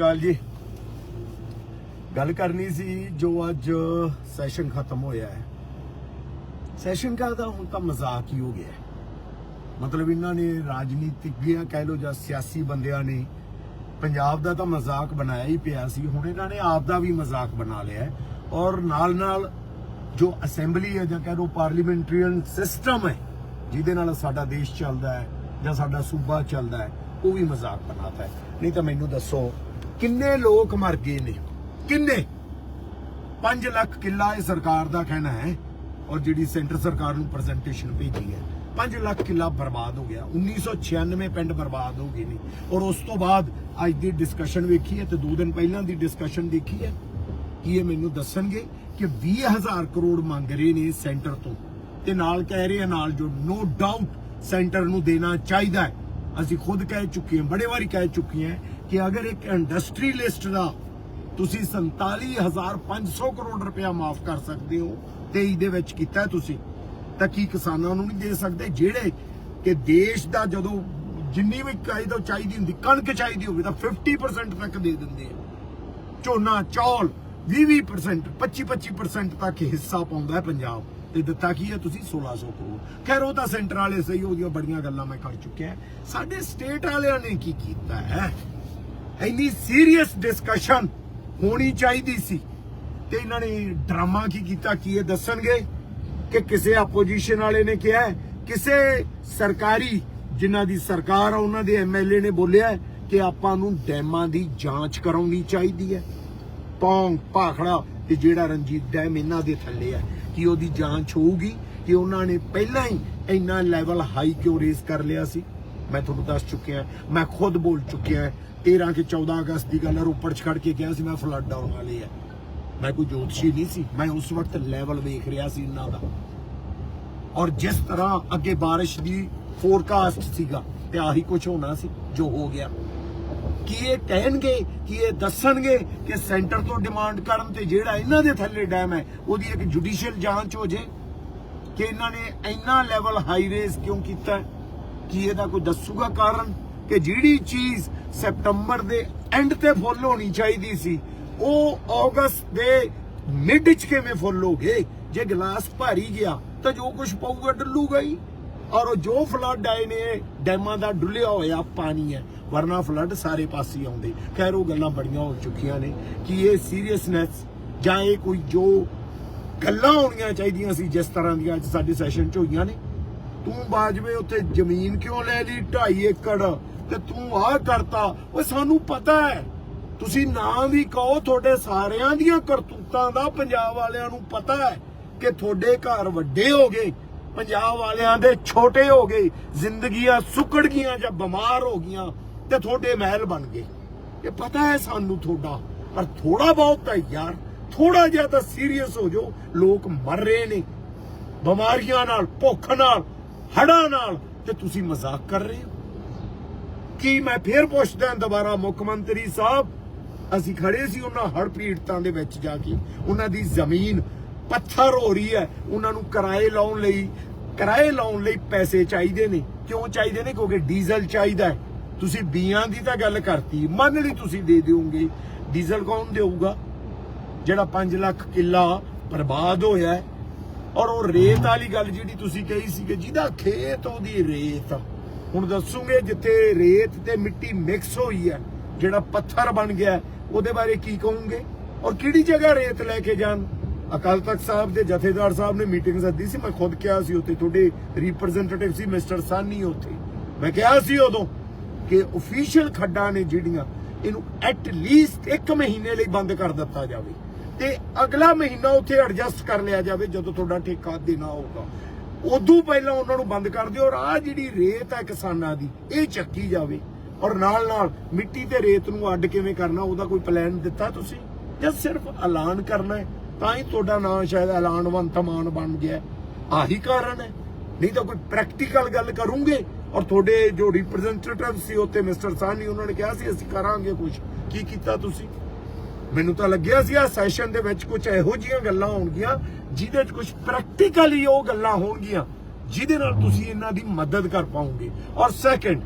ਗੱਲ ਜੀ। ਗੱਲ ਕਰਨੀ ਸੀ ਜੋ ਅੱਜ ਸੈਸ਼ਨ ਖਤਮ ਹੋਇਆ ਹੈ। ਸੈਸ਼ਨ ਕਾ ਤਾਂ ਹੁਣ ਤਾਂ ਮਜ਼ਾਕ ਹੀ ਹੋ ਗਿਆ ਮਤਲਬ ਇਹਨਾਂ ਨੇ ਰਾਜਨੀਤਿਗੀਆਂ ਕਹਿ ਲੋ ਜਾਂ ਸਿਆਸੀ ਬੰਦਿਆਂ ਨੇ ਪੰਜਾਬ ਦਾ ਤਾਂ ਮਜ਼ਾਕ ਬਣਾਇਆ ਹੀ ਪਿਆ ਸੀ। ਹੁਣ ਇਹਨਾਂ ਨੇ ਆਪ ਦਾ ਵੀ ਮਜ਼ਾਕ ਬਣਾ ਲਿਆ ਔਰ ਨਾਲ ਨਾਲ ਜੋ ਅਸੈਂਬਲੀ ਹੈ ਜਾਂ ਕਹਿ ਲੋ ਪਾਰਲੀਮੈਂਟਰੀਅਨ ਸਿਸਟਮ ਹੈ, ਜਿਹਦੇ ਨਾਲ ਸਾਡਾ ਦੇਸ਼ ਚੱਲਦਾ ਹੈ ਜਾਂ ਸਾਡਾ ਸੂਬਾ ਚੱਲਦਾ ਹੈ, ਉਹ ਵੀ ਮਜ਼ਾਕ ਬਣਾਤਾ ਹੈ। ਨਹੀਂ ਤਾਂ ਮੈਨੂੰ ਦੱਸੋ ਕਿੰਨੇ ਲੋਕ ਮਰ ਗਏ ਨੇ? ਕਿੰਨੇ? 5 ਲੱਖ ਕਿੱਲਾ ਇਹ ਸਰਕਾਰ ਦਾ ਕਹਿਣਾ ਹੈ ਔਰ ਜਿਹੜੀ ਸੈਂਟਰ ਸਰਕਾਰ ਨੂੰ ਪ੍ਰੈਜੈਂਟੇਸ਼ਨ ਭੇਜੀ ਹੈ। 5 ਲੱਖ ਕਿੱਲਾ ਬਰਬਾਦ ਹੋ ਗਿਆ। 1996 ਪਿੰਡ ਬਰਬਾਦ ਹੋ ਗਏ ਨੇ। ਔਰ ਉਸ ਤੋਂ ਬਾਅਦ ਅੱਜ ਦੀ ਡਿਸਕਸ਼ਨ ਵੇਖੀ ਹੈ ਤੇ ਦੋ ਦਿਨ ਪਹਿਲਾਂ ਦੀ ਡਿਸਕਸ਼ਨ ਦੇਖੀ ਹੈ। ਕੀ ਇਹ ਮੈਨੂੰ ਦੱਸਣਗੇ ਕਿ 20000 ਕਰੋੜ ਮੰਗ ਰਹੇ ਨੇ ਸੈਂਟਰ ਤੋਂ। ਤੇ ਨਾਲ ਕਹਿ ਰਹੇ ਆ ਨਾਲ ਜੋ ਨੋ ਡਾਊਟ ਸੈਂਟਰ ਨੂੰ ਦੇਣਾ ਚਾਹੀਦਾ ਹੈ। ਅਸੀਂ ਖੁਦ ਕਹਿ ਚੁੱਕੇ ਹਾਂ, ਬੜੇ ਵਾਰੀ ਕਹਿ ਚੁੱਕੇ ਹਾਂ ਕਿ ਅਗਰ ਇੱਕ ਇੰਡਸਟਰੀਲਿਸਟ ਦਾ ਤੁਸੀਂ 47500 ਕਰੋੜ ਰੁਪਇਆ ਮਾਫ ਕਰ ਸਕਦੇ ਹੋ, ਤੇ ਇਹਦੇ ਵਿੱਚ ਕੀਤਾ ਤੁਸੀਂ, ਤਾਂ ਕੀ ਕਿਸਾਨਾਂ ਨੂੰ ਨਹੀਂ ਦੇ ਸਕਦੇ? ਜਿਹੜੇ ਕਿ ਦੇਸ਼ ਦਾ ਜਦੋਂ ਜਿੰਨੀ ਵੀ ਕਾਇਦੋ ਚਾਹੀਦੀ ਹੁੰਦੀ, ਕਣਕ ਚਾਹੀਦੀ ਹੋਵੇ, ਤਾਂ 50% ਤੱਕ ਦੇ ਦਿੰਦੇ ਆ। ਝੋਨਾ, ਚੌਲ 20-20% 25-25% ਤੱਕ ਹਿੱਸਾ ਪਾਉਂਦਾ ਹੈ ਪੰਜਾਬ। ਤੇ ਦਿੱਤਾ ਕੀ ਹੈ ਤੁਸੀਂ? 1600 ਕਰੋੜ। ਖੈਰ, ਉਹ ਤਾਂ ਸੈਂਟਰ ਵਾਲੇ ਸਹੀ ਉਹਦੀਆਂ ਬੜੀਆਂ ਗੱਲਾਂ ਮੈਂ ਕਰ ਚੁੱਕਿਆ। ਸਾਡੇ ਸਟੇਟ ਵਾਲਿਆਂ ਨੇ ਕੀ ਕੀਤਾ ਹੈ? ਇੰਨੀ ਸੀਰੀਅਸ ਡਿਸਕਸ਼ਨ ਹੋਣੀ ਚਾਹੀਦੀ ਸੀ। ਤੇ ਇਹਨਾਂ ਨੇ ਡਰਾਮਾ ਕੀ ਕੀਤਾ, ਕੀ ਇਹ ਦੱਸਣਗੇ? ਕਿ ਕਿਸੇ ਆਪੋਜੀਸ਼ਨ ਵਾਲੇ ਨੇ ਕਿਹਾ ਕਿਸੇ ਸਰਕਾਰੀ, ਜਿਨ੍ਹਾਂ ਦੀ ਸਰਕਾਰ ਆ, ਉਹਨਾਂ ਦੇ ਐਮਐਲਏ ਨੇ ਬੋਲਿਆ ਕਿ ਆਪਾਂ ਨੂੰ ਡੈਮਾਂ ਦੀ ਜਾਂਚ ਕਰਾਉਣੀ ਚਾਹੀਦੀ ਹੈ। ਪੌਂਗ ਭਾਖੜਾ ਤੇ ਜਿਹੜਾ ਰਣਜੀਤ ਡੈਮ ਇਹਨਾਂ ਦੇ ਥੱਲੇ ਹੈ, ਕਿ ਉਹਦੀ ਜਾਂਚ ਹੋਊਗੀ, ਕਿ ਉਹਨਾਂ ਨੇ ਪਹਿਲਾਂ ਹੀ ਇੰਨਾ ਲੈਵਲ ਹਾਈ ਕਿਉਂ ਰੇਜ਼ ਕਰ ਲਿਆ ਸੀ। ਮੈਂ ਤੁਹਾਨੂੰ ਦੱਸ ਚੁੱਕਿਆ, ਮੈਂ ਖੁਦ ਬੋਲ ਚੁੱਕਿਆ 13 ਕਿ 14 ਅਗਸਤ ਦੀ ਗੱਲ ਹੈ, ਰੋਪੜ ਚ ਖੜ ਕੇ ਕਿਹਾ ਸੀ ਮੈਂ ਫਲੱਡ ਆਉਣ ਵਾਲੇ ਆ ਮੈਂ ਕੋਈ ਜੋਤਸ਼ੀ ਨਹੀਂ ਸੀ ਮੈਂ ਉਸ ਵਕਤ ਲੈਵਲ ਵੇਖ ਰਿਹਾ ਸੀ ਇਹਨਾਂ ਦਾ ਔਰ ਜਿਸ ਤਰ੍ਹਾਂ ਅੱਗੇ ਬਾਰਿਸ਼ ਦੀ ਫੋਰਕਾਸਟ ਸੀਗਾ ਤੇ ਆਹੀ ਕੁਝ ਹੋਣਾ ਸੀ ਜੋ ਹੋ ਗਿਆ ਕੀ ਇਹ ਕਹਿਣਗੇ ਕਿ ਇਹ ਦੱਸਣਗੇ ਕਿ ਸੈਂਟਰ ਤੋਂ ਡਿਮਾਂਡ ਕਰਨ ਤੇ ਜਿਹੜਾ ਇਹਨਾਂ ਦੇ ਥੱਲੇ ਡੈਮ ਹੈ ਉਹਦੀ ਇੱਕ ਜੁਡੀਸ਼ੀਅਲ ਜਾਂਚ ਹੋ ਜੇ ਕਿ ਇਹਨਾਂ ਨੇ ਇੰਨਾ ਲੈਵਲ ਹਾਈ ਰੇਜ਼ ਕਿਉਂ ਕੀਤਾ ਹੈ? ਕੀ ਇਹਦਾ ਕੋਈ ਦੱਸੂਗਾ ਕਾਰਨ ਕਿ ਜਿਹੜੀ ਚੀਜ਼ ਸਪਟੰਬਰ ਦੇ ਐਂਡ ਤੇ ਫੁੱਲ ਹੋਣੀ ਚਾਹੀਦੀ ਸੀ। ਉਹ ਅਗਸਤ ਦੇ ਮਿਡ ਚ ਕਿਵੇਂ ਫੁੱਲ ਹੋ ਗਏ? ਜੇ ਗਲਾਸ ਭਾਰੀ ਗਿਆ, ਤਾਂ ਜੋ ਕੁਝ ਪਊਗਾ ਡੁੱਲੂਗਾ ਹੀ। ਔਰ ਉਹ ਜੋ ਫਲੱਡ ਆਏ ਨੇ, ਡੈਮਾਂ ਦਾ ਡੁੱਲਿਆ ਹੋਇਆ ਪਾਣੀ ਹੈ, ਵਰਨਾ ਫਲੱਡ ਸਾਰੇ ਪਾਸੇ ਆਉਂਦੇ। ਖੈਰ, ਉਹ ਗੱਲਾਂ ਬੜੀਆਂ ਹੋ ਚੁੱਕੀਆਂ ਨੇ ਕਿ ਇਹ ਸੀਰੀਅਸਨੈਸ ਜਾਂ ਇਹ ਕੋਈ ਜੋ ਗੱਲਾਂ ਹੋਣੀਆਂ ਚਾਹੀਦੀਆਂ ਸੀ, ਜਿਸ ਤਰ੍ਹਾਂ ਦੀਆਂ ਅੱਜ ਸਾਡੇ ਸੈਸ਼ਨ 'ਚ ਹੋਈਆਂ ਨੇ। ਤੂੰ ਬਾਜਵੇ, ਉੱਥੇ ਜ਼ਮੀਨ ਕਿਉਂ ਲੈ ਲਈ? 2.5 ਏਕੜ ਤੇ ਤੂੰ ਆਹ ਕਰਤਾ। ਓਏ, ਸਾਨੂੰ ਪਤਾ ਹੈ। ਤੁਸੀਂ ਨਾ ਵੀ ਕਹੋ, ਤੁਹਾਡੇ ਸਾਰਿਆਂ ਦੀਆਂ ਕਰਤੂਤਾਂ ਦਾ ਪੰਜਾਬ ਵਾਲਿਆਂ ਨੂੰ ਪਤਾ ਹੈ ਕਿ ਤੁਹਾਡੇ ਘਰ ਵੱਡੇ ਹੋ ਗਏ, ਪੰਜਾਬ ਵਾਲਿਆਂ ਦੇ ਛੋਟੇ ਹੋ ਗਏ, ਜ਼ਿੰਦਗੀਆਂ ਸੁੱਕੜ ਗਈਆਂ ਜਾਂ ਬਿਮਾਰ ਹੋ ਗਈਆਂ ਤੇ ਤੁਹਾਡੇ ਮਹਿਲ ਬਣ ਗਏ। ਇਹ ਪਤਾ ਹੈ ਸਾਨੂੰ ਤੁਹਾਡਾ, ਪਰ ਥੋੜਾ ਬਹੁਤ ਤਾਂ ਯਾਰ ਥੋੜਾ ਜਿਹਾ ਤਾਂ ਸੀਰੀਅਸ ਹੋ ਜਾਓ, ਲੋਕ ਮਰ ਰਹੇ ਨੇ। ਬਿਮਾਰੀਆਂ ਨਾਲ, ਭੁੱਖ ਨਾਲ ਹੜਾਂ ਨਾਲ ਤੇ ਤੁਸੀਂ ਮਜ਼ਾਕ ਕਰ ਰਹੇ ਹੋ। ਕੀ ਮੈਂ ਫੇਰ ਪੁੱਛਦਾ ਦੁਬਾਰਾ ਮੁੱਖ ਮੰਤਰੀ ਸਾਹਿਬ? ਅਸੀਂ ਖੜੇ ਸੀ ਉਹਨਾਂ ਹੜ ਪੀੜਤਾਂ ਦੇ ਵਿੱਚ ਜਾ ਕੇ। ਉਹਨਾਂ ਦੀ ਜ਼ਮੀਨ ਪੱਥਰ ਹੋ ਰਹੀ ਹੈ। ਉਹਨਾਂ ਨੂੰ ਕਿਰਾਏ ਲਾਉਣ ਲਈ, ਕਿਰਾਏ ਲਾਉਣ ਲਈ ਪੈਸੇ ਚਾਹੀਦੇ ਨੇ। ਕਿਉਂ ਚਾਹੀਦੇ ਨੇ? ਕਿਉਂਕਿ ਡੀਜ਼ਲ ਚਾਹੀਦਾ ਹੈ। ਤੁਸੀਂ ਬੀਆਂ ਦੀ ਤਾਂ ਗੱਲ ਕਰਤੀ। ਮੰਨ ਲਈ ਤੁਸੀਂ ਦੇ ਦਿਓਗੇ। ਡੀਜ਼ਲ ਕੌਣ ਦੇਊਗਾ? ਜਿਹੜਾ 5 ਲੱਖ ਕਿੱਲਾ ਬਰਬਾਦ ਹੋਇਆ ਔਰ ਉਹ ਰੇਤ ਵਾਲੀ ਗੱਲ ਜਿਹੜੀ ਤੁਸੀਂ ਕਹੀ ਸੀ ਕਿ ਜਿਹਦਾ ਖੇਤ ਉਹਦੀ ਰੇਤ ਹੁਣ ਦੱਸੂਗੇ ਜਿੱਥੇ ਰੇਤ ਤੇ ਮਿੱਟੀ ਮਿਕਸ ਹੋਈ ਹੈ, ਜਿਹੜਾ ਪੱਥਰ ਬਣ ਗਿਆ, ਉਹਦੇ ਬਾਰੇ ਕੀ ਕਹੋਗੇ? ਔਰ ਕਿਹੜੀ ਜਗ੍ਹਾ ਰੇਤ ਲੈ ਕੇ ਜਾਣ? ਅਕਾਲ ਤਖਤ ਸਾਹਿਬ ਦੇ ਜਥੇਦਾਰ ਸਾਹਿਬ ਨੇ ਮੀਟਿੰਗ ਸੱਦੀ ਸੀ, ਮੈਂ ਖੁਦ ਕਿਹਾ ਸੀ ਉੱਥੇ, ਤੁਹਾਡੇ ਰਿਪਰੈਜ਼ੈਂਟੇਟਿਵ ਸੀ ਮਿਸਟਰ ਸਾਨੀ ਉੱਥੇ। ਮੈਂ ਕਿਹਾ ਸੀ ਉਦੋਂ ਕਿ ਅਫੀਸ਼ੀਅਲ ਖੱਡਾਂ ਨੇ ਜਿਹੜੀਆਂ, ਇਹਨੂੰ ਐਟ ਲੀਸਟ 1 ਮਹੀਨੇ ਲਈ ਬੰਦ ਕਰ ਦਿੱਤਾ ਜਾਵੇ। ਤੇ ਅਗਲਾ ਮਹੀਨਾ ਉੱਥੇ ਐਡਜਸਟ ਕਰ ਲਿਆ ਜਾਵੇ ਜਦੋਂ ਤੁਹਾਡਾ ਠੇਕਾ ਦੇਣਾ ਹੋਊਗਾ। ਉਦੋਂ ਪਹਿਲਾਂ ਉਹਨਾਂ ਨੂੰ ਬੰਦ ਕਰ ਦਿਓ। ਔਰ ਆ ਜਿਹੜੀ ਰੇਤ ਹੈ ਕਿਸਾਨਾਂ ਦੀ, ਇਹ ਚੱਕੀ ਜਾਵੇ। ਔਰ ਨਾਲ ਨਾਲ ਮਿੱਟੀ ਤੇ ਰੇਤ ਨੂੰ ਅੱਡ ਕਿਵੇਂ ਕਰਨਾ, ਉਹਦਾ ਕੋਈ ਪਲਾਨ ਦਿੱਤਾ ਤੁਸੀਂ? ਜਾਂ ਸਿਰਫ ਐਲਾਨ ਕਰਨਾ ਹੈ? ਤਾਂ ਹੀ ਤੁਹਾਡਾ ਨਾਂ ਸ਼ਾਇਦ ਐਲਾਨਵੰਤ ਮਾਨ ਬਣ ਗਿਆ। ਹੈ। ਆਹੀ ਕਾਰਨ ਹੈ। ਨਹੀਂ ਤਾਂ ਕੋਈ ਪ੍ਰੈਕਟੀਕਲ ਗੱਲ ਕਰੂੰਗੇ। ਔਰ ਤੁਹਾਡੇ ਜੋ ਰਿਪਰੈਜ਼ੈਂਟੇਟਿਵ ਸੀ ਉੱਤੇ ਮਿਸਟਰ ਸਾਨੀ ਉਹਨਾਂ ਨੇ ਕਿਹਾ ਸੀ, ਅਸੀਂ ਕਰਾਂਗੇ ਕੁਝ ਕੀ ਕੀਤਾ ਤੁਸੀਂ? ਮੈਨੂੰ ਤਾਂ ਲੱਗਿਆ ਸੀ ਆ ਸੈਸ਼ਨ ਦੇ ਵਿੱਚ ਕੁਝ ਇਹੋ ਜੀਆਂ ਗੱਲਾਂ ਹੋਣਗੀਆਂ, ਜਿਹਦੇ 'ਚ ਕੁਝ ਪ੍ਰੈਕਟੀਕਲੀ ਉਹ ਗੱਲਾਂ ਹੋਣਗੀਆਂ, ਜਿਹਦੇ ਨਾਲ ਤੁਸੀਂ ਇਹਨਾਂ ਦੀ ਮਦਦ ਕਰ ਪਾਓਗੇ। ਔਰ ਸੈਕੰਡ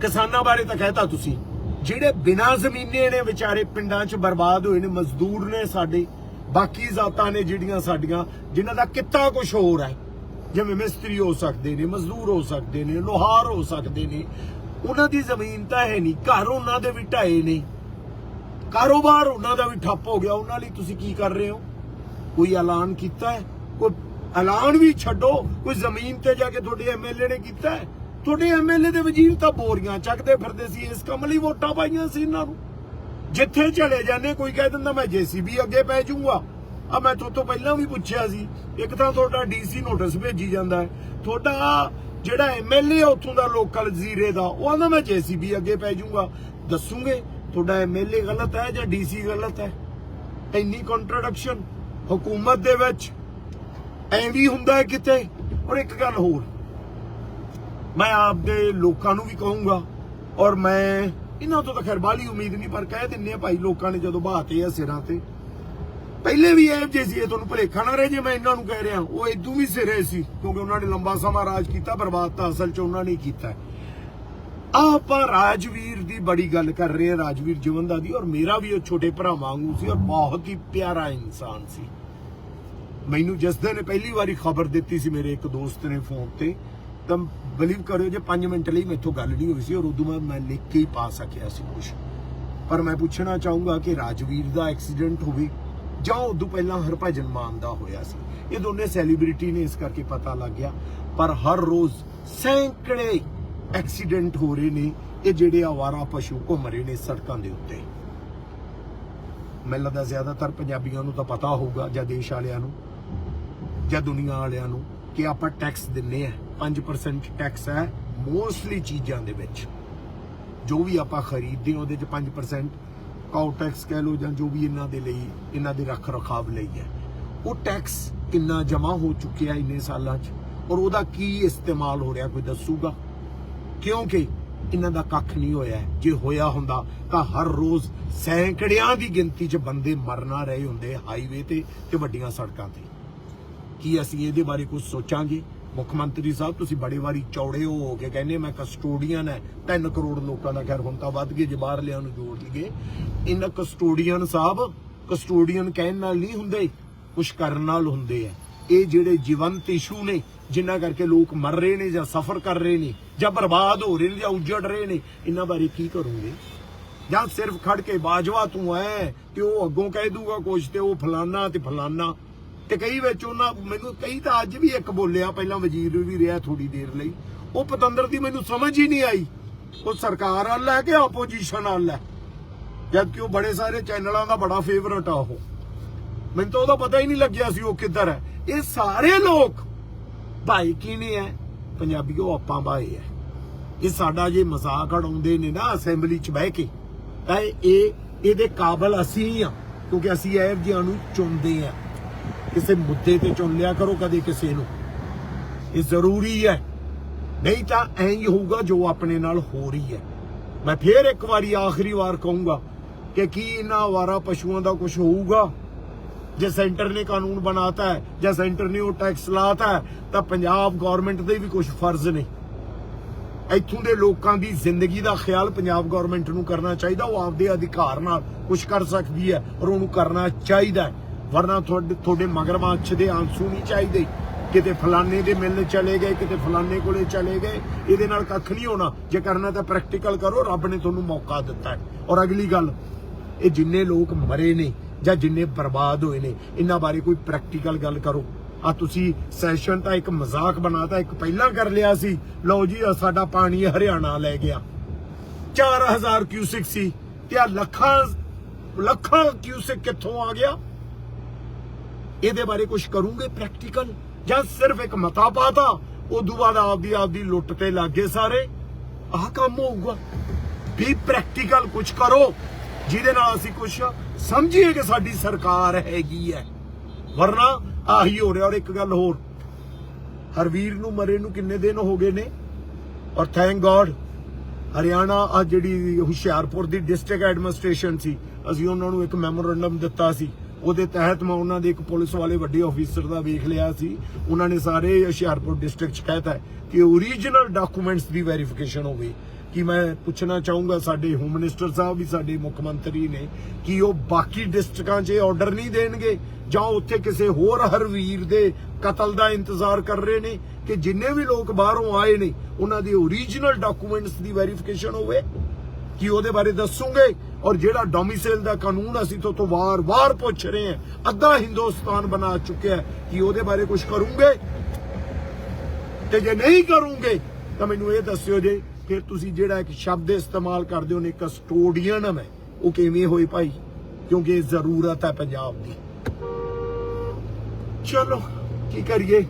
ਕਿਸਾਨਾਂ ਬਾਰੇ ਤਾਂ ਕਹਿਤਾ ਤੁਸੀਂ, ਜਿਹੜੇ ਬਿਨਾਂ ਜ਼ਮੀਨੇ ਨੇ ਵਿਚਾਰੇ ਪਿੰਡਾਂ 'ਚ ਬਰਬਾਦ ਹੋਏ ਨੇ, ਮਜ਼ਦੂਰ ਨੇ ਸਾਡੇ, ਬਾਕੀ ਜ਼ਾਤਾਂ ਨੇ ਜਿਹੜੀਆਂ ਸਾਡੀਆਂ, ਜਿਨ੍ਹਾਂ ਦਾ ਕਿੱਤਾ ਕੁਝ ਹੋਰ ਹੈ। ਜਿਵੇਂ ਮਿਸਤਰੀ ਹੋ ਸਕਦੇ ਨੇ, ਮਜ਼ਦੂਰ ਹੋ ਸਕਦੇ ਨੇ, ਲੋਹਾਰ ਹੋ ਸਕਦੇ ਨੇ, ਉਹਨਾਂ ਦੀ ਜ਼ਮੀਨ ਤਾਂ ਹੈ ਨਹੀਂ, ਘਰ ਉਹਨਾਂ ਦੇ ਵੀ ਢਾਏ ਨੇ। ਕਾਰੋਬਾਰ ਉਹਨਾਂ ਦਾ ਵੀ ਠੱਪ ਹੋ ਗਿਆ। ਉਹਨਾਂ ਲਈ ਤੁਸੀਂ ਕੀ ਕਰ ਰਹੇ ਹੋ? ਕੋਈ ਐਲਾਨ ਕੀਤਾ ਹੈ? ਕੋਈ ਐਲਾਨ ਵੀ ਛੱਡੋ। ਕੋਈ ਜ਼ਮੀਨ ਤੇ ਜਾ ਕੇ ਤੁਹਾਡੇ ਐਮਐਲਏ ਨੇ ਕੀਤਾ ਹੈ? ਤੁਹਾਡੇ ਐਮਐਲਏ ਦੇ ਵਜ਼ੀਰ ਤਾਂ ਬੋਰੀਆਂ ਚੱਕਦੇ ਫਿਰਦੇ ਸੀ। ਇਸ ਕੰਮ ਲਈ ਵੋਟਾਂ ਪਾਈਆਂ ਸੀ ਇਹਨਾਂ ਨੂੰ। ਜਿੱਥੇ ਚਲੇ ਜਾਂਦੇ, ਕੋਈ ਕਹਿ ਦਿੰਦਾ, ਮੈਂ ਜੀਸੀਬੀ ਅੱਗੇ ਪੈ ਜਾਊਂਗਾ। ਆ ਮੈਂ ਤੁਹਾਡੇ ਤੋਂ ਪਹਿਲਾਂ ਵੀ ਪੁੱਛਿਆ ਸੀ। ਇੱਕ ਤਾਂ ਤੁਹਾਡਾ ਡੀਸੀ ਨੋਟਿਸ ਭੇਜੀ ਜਾਂਦਾ ਹੈ। ਤੁਹਾਡਾ ਜਿਹੜਾ ਐਮਐਲਏ ਉੱਥੋਂ ਦਾ ਲੋਕਲ ਜ਼ੀਰੇ ਦਾ, ਉਹ ਆਂਦਾ ਮੈਂ ਜੀਸੀਬੀ ਅੱਗੇ ਪੈ ਜਾਊਂਗਾ। ਦੱਸੂਗੇ? ਤੁਹਾਡਾ ਐਮਐਲਏ ਗਲਤ ਹੈ ਜਾਂ ਡੀਸੀ ਗਲਤ ਹੈ? ਇੰਨੀ ਕੰਟਰਡਿਕਸ਼ਨ ਹਕੂਮਤ ਦੇ ਵਿੱਚ। ਐਂ ਹੁੰਦਾ ਹੈ ਕਿਤੇ। ਔਰ ਇੱਕ ਗੱਲ ਹੋਰ। ਮੈਂ ਆਪਦੇ ਲੋਕਾਂ ਨੂੰ ਵੀ ਕਹੂੰਗਾ, ਔਰ ਮੈਂ ਇਹਨਾਂ ਤੋਂ ਤਾਂ ਖੈਰ ਬਾਲੀ ਉਮੀਦ ਨਹੀਂ, ਪਰ ਕਹਿ ਦਿੰਨੇ ਆ ਭਾਈ, ਲੋਕਾਂ ਨੇ ਜਦੋਂ ਬਹਾਤੇ ਆ ਸਿਰਾਂ ਤੇ। ਪਹਿਲੇ ਵੀ ਇਹ ਜੇ ਸੀ, ਇਹ ਤੁਹਾਨੂੰ ਭਲੇਖਾ ਨਾ ਰਹੇ ਜੇ ਮੈਂ ਇਹਨਾਂ ਨੂੰ ਕਹਿ ਰਿਹਾ। ਉਹ ਇਦੋਂ ਵੀ ਸਿਰੇ ਸੀ, ਕਿਉਂਕਿ ਉਹਨਾਂ ਨੇ ਲੰਬਾ ਸਮਾਂ ਰਾਜ ਕੀਤਾ, ਬਰਬਾਦ ਤਾਂ ਅਸਲ 'ਚ ਉਹਨਾਂ ਨੇ ਕੀਤਾ ਆਪਾਂ ਰਾਜਵੀਰ ਦੀ ਬੜੀ ਗੱਲ ਕਰ ਰਹੇ ਹਾਂ, ਰਾਜਵੀਰ ਜਵੰਦਾ ਦੀ, ਔਰ ਮੇਰਾ ਵੀ ਉਹ ਛੋਟੇ ਭਰਾ ਵਾਂਗੂ ਸੀ, ਔਰ ਬਹੁਤ ਹੀ ਪਿਆਰਾ ਇਨਸਾਨ ਸੀ। ਮੈਨੂੰ ਜਿਸ ਦਿਨ ਪਹਿਲੀ ਵਾਰੀ ਖਬਰ ਦਿੱਤੀ ਸੀ ਮੇਰੇ ਇੱਕ ਦੋਸਤ ਨੇ ਫੋਨ ਤੇ, ਤਾਂ ਬਲੀਵ ਕਰਿਓ ਜੇ 5 ਮਿੰਟ ਲਈ ਮੈਥੋਂ ਗੱਲ ਨਹੀਂ ਹੋਈ ਸੀ, ਔਰ ਉਦੋਂ ਬਾਅਦ ਮੈਂ ਲਿਖ ਕੇ ਹੀ ਪਾ ਸਕਿਆ ਸੀ ਕੁਝ ਪਰ ਮੈਂ ਪੁੱਛਣਾ ਚਾਹੂੰਗਾ ਕਿ ਰਾਜਵੀਰ ਦਾ ਐਕਸੀਡੈਂਟ ਹੋਵੇ ਜਾਂ ਉਦੋਂ ਪਹਿਲਾਂ ਹਰਭਜਨ ਮਾਨ ਦਾ ਹੋਇਆ ਸੀ? ਇਹ ਦੋਨੇ ਸੈਲੀਬ੍ਰਿਟੀ ਨੇ ਇਸ ਕਰਕੇ ਪਤਾ ਲੱਗ ਗਿਆ, ਪਰ ਹਰ ਰੋਜ਼ ਸੈਂਕੜੇ ਐਕਸੀਡੈਂਟ ਹੋ ਰਹੇ ਨੇ, ਇਹ ਜਿਹੜੇ ਆਵਾਰਾ ਪਸ਼ੂ ਘੁੰਮ ਰਹੇ ਨੇ ਸੜਕਾਂ ਦੇ ਉੱਤੇ। ਮੈਨੂੰ ਲੱਗਦਾ ਜ਼ਿਆਦਾਤਰ ਪੰਜਾਬੀਆਂ ਨੂੰ ਤਾਂ ਪਤਾ ਹੋਊਗਾ, ਜਾਂ ਦੇਸ਼ ਵਾਲਿਆਂ ਨੂੰ, ਜਾਂ ਦੁਨੀਆ ਵਾਲਿਆਂ ਨੂੰ, ਕਿ ਆਪਾਂ ਟੈਕਸ ਦਿੰਨੇ ਆ। 5% ਟੈਕਸ ਹੈ ਮੋਸਟਲੀ ਚੀਜ਼ਾਂ ਦੇ ਵਿੱਚ। ਜੋ ਵੀ ਆਪਾਂ ਖਰੀਦਦੇ ਹਾਂ, ਉਹਦੇ ਚ 5% ਕਾਊ ਟੈਕਸ ਕਹਿ ਲੋ ਜਾਂ ਜੋ ਵੀ ਇਹਨਾਂ ਦੇ ਲਈ, ਇਹਨਾਂ ਦੇ ਰੱਖ ਰਖਾਵ ਲਈ ਹੈ। ਉਹ ਟੈਕਸ ਕਿੰਨਾ ਜਮਾ ਹੋ ਚੁੱਕਿਆ ਇੰਨੇ ਸਾਲਾਂ 'ਚ, ਔਰ ਉਹਦਾ ਕੀ ਇਸਤੇਮਾਲ ਹੋ ਰਿਹਾ, ਕੋਈ ਦੱਸੂਗਾ? ਕਿਉਂਕਿ ਇਹਨਾਂ ਦਾ ਕੱਖ ਨਹੀਂ ਹੋਇਆ। ਜੇ ਹੋਇਆ ਹੁੰਦਾ ਤਾਂ ਹਰ ਰੋਜ਼ ਸੈਂਕੜਿਆਂ ਦੀ ਗਿਣਤੀ 'ਚ ਬੰਦੇ ਮਰਨਾ ਰਹੇ ਹੁੰਦੇ ਹਾਈਵੇ ਤੇ ਤੇ ਵੱਡੀਆਂ ਸੜਕਾਂ ਤੇ। ਕੀ ਅਸੀਂ ਇਹਦੇ ਬਾਰੇ ਕੁਝ ਸੋਚਾਂਗੇ? ਮੁੱਖ ਮੰਤਰੀ ਸਾਹਿਬ, ਤੁਸੀਂ ਬੜੇ ਵਾਰੀ ਚੌੜੇ ਹੋ ਕੇ ਕਹਿੰਦੇ, ਮੈਂ ਕਸਟੋਡੀਅਨ ਹੈ 3 ਕਰੋੜ ਲੋਕਾਂ ਦਾ ਖੈਰ ਹੁਣ ਤਾਂ ਵੱਧ ਗਏ, ਜੇ ਬਾਹਰ ਲਿਆਂ ਨੂੰ ਜੋੜ ਲਈਏ। ਇਹਨਾਂ ਕਸਟੋਡੀਅਨ ਸਾਹਿਬ ਕਸਟੋਡੀਅਨ ਕਹਿਣ ਨਾਲ ਨਹੀਂ ਹੁੰਦੇ ਕੁਝ ਕਰਨ ਨਾਲ ਹੁੰਦੇ ਆ। ਇਹ ਜਿਹੜੇ ਜੀਵੰਤ ਇਸ਼ੂ ਨੇ, ਜਿਨ੍ਹਾਂ ਕਰਕੇ ਲੋਕ ਮਰ ਰਹੇ ਨੇ ਜਾਂ ਸਫਰ ਕਰ ਰਹੇ ਨੇ ਜਾਂ ਬਰਬਾਦ ਹੋ ਰਹੇ ਨੇ, ਜਾਂ ਉਜੜ ਰਹੇ ਨੇ, ਇਹਨਾਂ ਬਾਰੇ ਕੀ ਕਰੋਗੇ? ਜਾਂ ਸਿਰਫ ਖੜ ਕੇ ਬਾਜਵਾ ਤੂੰ ਐ ਤੇ ਉਹ ਅੱਗੋਂ ਕਹਿ ਦੂਗਾ ਕੁਝ ਤੇ ਉਹ ਫਲਾਨਾ ਤੇ ਫਲਾਨਾ। ਤੇ ਕਈ ਵਿੱਚ ਉਹਨਾਂ, ਮੈਨੂੰ ਕਈ ਤਾਂ ਅੱਜ ਵੀ ਇੱਕ ਬੋਲਿਆ, ਪਹਿਲਾਂ ਵਜ਼ੀਰ ਵੀ ਰਿਹਾ ਥੋੜੀ ਦੇਰ ਲਈ। ਉਹ ਪਤੰਦਰ ਦੀ ਮੈਨੂੰ ਸਮਝ ਹੀ ਨਹੀਂ ਆਈ। ਉਹ ਸਰਕਾਰ ਵਾਲਾ ਹੈ ਕਿ ਆਪੋਜੀਸ਼ਨ ਵਾਲਾ ਹੈ ਜਦ ਕਿ ਉਹ ਬੜੇ ਸਾਰੇ ਚੈਨਲਾਂ ਦਾ ਬੜਾ ਫੇਵਰਟ ਆ ਉਹ। ਮੈਨੂੰ ਤਾਂ ਉਹਦਾ ਪਤਾ ਹੀ ਨਹੀਂ ਲੱਗਿਆ ਸੀ ਉਹ ਕਿੱਧਰ ਹੈ। ਇਹ ਸਾਰੇ ਲੋਕ ਭਾਈ ਕੀ ਨਹੀਂ ਹੈ ਪੰਜਾਬੀਓ, ਆਪਾਂ ਭਾਈ ਹੈ ਇਹ ਸਾਡਾ ਜੇ ਮਜ਼ਾਕ ਉਡਾਉਂਦੇ ਨੇ ਨਾ ਅਸੈਂਬਲੀ 'ਚ ਬਹਿ ਕੇ, ਤਾਂ ਇਹ, ਇਹਦੇ ਕਾਬਲ ਅਸੀਂ ਆ, ਕਿਉਂਕਿ ਅਸੀਂ ਇਹ ਜਿਹਾਂ ਨੂੰ ਚੁਣਦੇ ਆ। ਕਿਸੇ ਮੁੱਦੇ ਤੇ ਚੁਣ ਲਿਆ ਕਰੋ ਕਦੇ ਕਿਸੇ ਨੂੰ। ਇਹ ਜ਼ਰੂਰੀ ਹੈ ਨਹੀਂ ਤਾਂ ਐਂ ਹੀ ਹੋਊਗਾ ਜੋ ਆਪਣੇ ਨਾਲ ਹੋ ਰਹੀ ਹੈ ਮੈਂ ਫੇਰ ਇੱਕ ਵਾਰੀ ਆਖਰੀ ਵਾਰ ਕਹੂੰਗਾ ਕਿ ਕੀ ਇਹਨਾਂ ਆਵਾਰਾ ਪਸ਼ੂਆਂ ਦਾ ਕੁਝ ਹੋਊਗਾ? ਜੇ ਸੈਂਟਰ ਨੇ ਕਾਨੂੰਨ ਬਣਾਤਾ ਹੈ, ਜਾਂ ਸੈਂਟਰ ਨੇ ਉਹ ਟੈਕਸ ਲਾਤਾ ਹੈ, ਤਾਂ ਪੰਜਾਬ ਗਵਰਨਮੈਂਟ ਦੇ ਵੀ ਕੁਝ ਫਰਜ਼ ਨੇ। ਇੱਥੋਂ ਦੇ ਲੋਕਾਂ ਦੀ ਜ਼ਿੰਦਗੀ ਦਾ ਖਿਆਲ ਪੰਜਾਬ ਗਵਰਨਮੈਂਟ ਨੂੰ ਕਰਨਾ ਚਾਹੀਦਾ, ਉਹ ਆਪਦੇ ਅਧਿਕਾਰ ਨਾਲ ਕੁਝ ਕਰ ਸਕਦੀ ਹੈ ਔਰ ਉਹਨੂੰ ਕਰਨਾ ਚਾਹੀਦਾ ਵਰਨਾ ਤੁਹਾਡੇ ਤੁਹਾਡੇ ਮਗਰਮੱਛ ਦੇ ਆਂਸੂ ਨਹੀਂ ਚਾਹੀਦੇ। ਕਿਤੇ ਫਲਾਣੇ ਦੇ ਮਿਲਣ ਚਲੇ ਗਏ, ਕਿਤੇ ਫਲਾਣੇ ਕੋਲੇ ਚਲੇ ਗਏ, ਇਹਦੇ ਨਾਲ ਕੱਖ ਨਹੀਂ ਹੋਣਾ। ਜੇ ਕਰਨਾ ਤਾਂ ਪ੍ਰੈਕਟੀਕਲ ਕਰੋ, ਰੱਬ ਨੇ ਤੁਹਾਨੂੰ ਮੌਕਾ ਦਿੱਤਾ ਔਰ ਅਗਲੀ ਗੱਲ, ਇਹ ਜਿੰਨੇ ਲੋਕ ਮਰੇ ਨੇ ਜਾਂ ਜਿੰਨੇ ਬਰਬਾਦ ਹੋਏ ਨੇ, ਇਹਨਾਂ ਬਾਰੇ ਕੋਈ ਪ੍ਰੈਕਟੀਕਲ ਗੱਲ ਕਰੋ। ਆ ਤੁਸੀਂ ਸੈਸ਼ਨ ਤਾਂ ਇੱਕ ਮਜ਼ਾਕ ਬਣਾਤਾ ਇੱਕ ਪਹਿਲਾਂ ਕਰ ਲਿਆ ਸੀ। ਲਓ ਜੀ ਸਾਡਾ ਪਾਣੀ ਹਰਿਆਣਾ ਲੈ ਗਿਆ। 4000 ਕਿਊਸਿਕ ਸੀ ਤੇ ਆ ਲੱਖਾਂ ਲੱਖਾਂ ਕਿਊਸਿਕ ਕਿੱਥੋਂ ਆ ਗਿਆ? ਇਹਦੇ ਬਾਰੇ ਕੁਝ ਕਰੂਗੇ ਪ੍ਰੈਕਟੀਕਲ ਜਾਂ ਸਿਰਫ ਇੱਕ ਮਤਾ ਪਾਤਾ ਉਦੋਂ ਬਾਅਦ ਆਪਦੀ ਆਪਦੀ ਲੁੱਟ ਤੇ ਲੱਗੇ ਸਾਰੇ। ਆਹ ਕੰਮ ਹੋਊਗਾ। ਵੀ ਪ੍ਰੈਕਟੀਕਲ ਕੁਝ ਕਰੋ, ਜਿਹਦੇ ਨਾਲ ਅਸੀਂ ਕੁਝ ਸਮਝੀਏ ਕਿ ਸਾਡੀ ਸਰਕਾਰ ਹੈਗੀ ਹੈ ਵਰਨਾ ਆਹੀ ਹੋ ਰਿਹਾ। ਔਰ ਇੱਕ ਗੱਲ ਹੋਰ, ਹਰਵੀਰ ਨੂੰ ਮਰੇ ਨੂੰ ਕਿੰਨੇ ਦਿਨ ਹੋ ਗਏ ਨੇ? ਔਰ ਥੈਂਕ ਗੋਡ ਹਰਿਆਣਾ ਆ ਜਿਹੜੀ ਹੁਸ਼ਿਆਰਪੁਰ ਦੀ ਡਿਸਟ੍ਰਿਕਟ ਐਡਮਿਨਿਸਟ੍ਰੇਸ਼ਨ ਸੀ, ਅਸੀਂ ਉਹਨਾਂ ਨੂੰ ਇੱਕ ਮੈਮੋਰੰਡਮ ਦਿੱਤਾ ਸੀ। ਉਹਦੇ ਤਹਿਤ ਮੈਂ ਉਹਨਾਂ ਦੇ ਇੱਕ ਪੁਲਿਸ ਵਾਲੇ ਵੱਡੇ ਅਫੀਸਰ ਦਾ ਵੇਖ ਲਿਆ ਸੀ। ਉਹਨਾਂ ਨੇ ਸਾਰੇ ਹੁਸ਼ਿਆਰਪੁਰ ਡਿਸਟ੍ਰਿਕਟ ਚ ਕਹਿਤਾ ਹੈ ਕਿ ਓਰੀਜਨਲ ਡਾਕੂਮੈਂਟਸ ਦੀ ਵੈਰੀਫਿਕੇਸ਼ਨ ਹੋਵੇ ਕਿ ਮੈਂ ਪੁੱਛਣਾ ਚਾਹੂੰਗਾ, ਸਾਡੇ ਹੋਮ ਮਿਨਿਸਟਰ ਸਾਹਿਬ ਵੀ, ਸਾਡੇ ਮੁੱਖ ਮੰਤਰੀ ਨੇ, ਕਿ ਉਹ ਬਾਕੀ ਡਿਸਟ੍ਰਿਕਾਂ 'ਚ ਆਰਡਰ ਨਹੀਂ ਦੇਣਗੇ? ਜਾਂ ਉੱਥੇ ਕਿਸੇ ਹੋਰ ਹਰਵੀਰ ਦੇ ਕਤਲ ਦਾ ਇੰਤਜ਼ਾਰ ਕਰ ਰਹੇ ਨੇ? ਕਿ ਜਿੰਨੇ ਵੀ ਲੋਕ ਬਾਹਰੋਂ ਆਏ ਨੇ, ਉਹਨਾਂ ਦੇ ਓਰੀਜਨਲ ਡਾਕੂਮੈਂਟਸ ਦੀ ਵੈਰੀਫਿਕੇਸ਼ਨ ਹੋਵੇ? ਕਿ ਉਹਦੇ ਬਾਰੇ ਦੱਸੂਗੇ? ਔਰ ਜਿਹੜਾ ਡੋਮਿਸਾਈਲ ਦਾ ਕਾਨੂੰਨ ਅਸੀਂ ਤੋਂ ਤੋਂ ਵਾਰ-ਵਾਰ ਪੁੱਛ ਰਹੇ ਹਾਂ, ਅੱਧਾ ਹਿੰਦੁਸਤਾਨ ਬਣਾ ਚੁੱਕਿਆ ਕਿ ਉਹਦੇ ਬਾਰੇ ਕੁਝ ਕਰੂੰਗੇ? ਤੇ ਜੇ ਨਹੀਂ ਕਰੂੰਗੇ, ਤਾਂ ਮੈਨੂੰ ਇਹ ਦੱਸਿਓ ਜੇ ਫਿਰ ਤੁਸੀਂ ਜਿਹੜਾ ਇੱਕ ਸ਼ਬਦ ਇਸਤੇਮਾਲ ਕਰਦੇ ਹੋ ਨੇ ਕਸਟੋਡੀਅਨ ਮੈਂ ਉਹ ਕਿਵੇਂ ਹੋਈ ਭਾਈ? ਕਿਉਂਕਿ ਇਹ ਜ਼ਰੂਰਤ ਹੈ ਪੰਜਾਬ ਦੀ। ਚਲੋ, ਕੀ ਕਰੀਏ?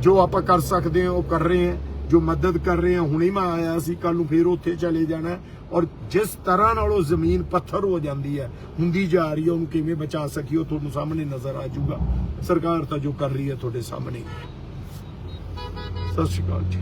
ਜੋ ਆਪਾਂ ਕਰ ਸਕਦੇ ਹਾਂ, ਉਹ ਕਰ ਰਹੇ ਹਾਂ। ਜੋ ਮਦਦ ਕਰ ਰਹੇ ਹਾਂ, ਹੁਣੇ ਮੈਂ ਆਇਆ ਸੀ ਕੱਲ ਨੂੰ ਫੇਰ ਉੱਥੇ ਚਲੇ ਜਾਣਾ ਔਰ ਜਿਸ ਤਰ੍ਹਾਂ ਨਾਲ ਉਹ ਜ਼ਮੀਨ ਪੱਥਰ ਹੋ ਜਾਂਦੀ ਹੈ, ਹੁੰਦੀ ਜਾ ਰਹੀ ਹੈ, ਉਹਨੂੰ ਕਿਵੇਂ ਬਚਾ ਸਕੀਏ, ਉਹ ਤੁਹਾਨੂੰ ਸਾਹਮਣੇ ਨਜ਼ਰ ਆ ਜਾਊਗਾ। ਸਰਕਾਰ ਤਾਂ ਜੋ ਕਰ ਰਹੀ ਹੈ ਤੁਹਾਡੇ ਸਾਹਮਣੇ। ਸਤਿ ਸ਼੍ਰੀ ਅਕਾਲ ਜੀ।